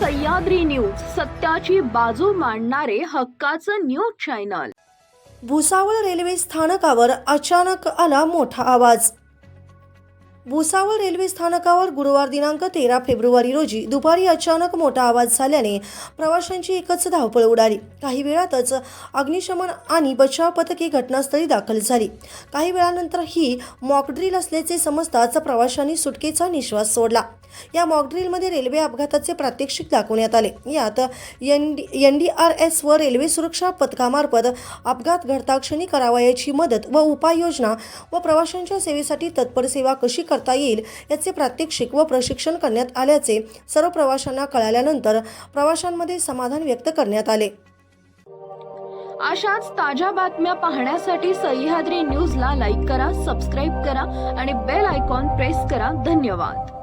Sahyadri news सत्याची बाजू मांडणारे हक्काचं न्यूज चॅनल. भुसावळ रेल्वे स्थानकावर अचानक आला मोठा आवाज. भुसावळ रेल्वे स्थानकावर गुरुवार दिनांक तेरा फेब्रुवारी रोजी दुपारी अचानक मोठा आवाज झाल्याने प्रवाशांची एकच धावपळ उडाली. काही वेळातच अग्निशमन आणि बचाव पथके घटनास्थळी दाखल झाली. काही वेळानंतर ही मॉकड्रिल असल्याचे समजताच प्रवाशांनी सुटकेचा निश्वास सोडला. या मॉकड्रिलमध्ये रेल्वे अपघाताचे प्रात्यक्षिक दाखवण्यात आले. यात N D N D R S व रेल्वे सुरक्षा पथकामार्फत अपघात घडताक्षणी करावयाची मदत व उपाययोजना व प्रवाशांच्या सेवेसाठी तत्पर सेवा कशी करता येईल याचे प्रात्यक्षिक व प्रशिक्षण करण्यात आल्याचे सर्व प्रवाशांना कळाल्यानंतर प्रवाशांमध्ये समाधान व्यक्त करण्यात आले. अशाच ताज्या बातम्या पाहण्यासाठी सह्याद्री न्यूजला लाईक करा सबस्क्राईब करा आणि बेल आयकॉन प्रेस करा. धन्यवाद.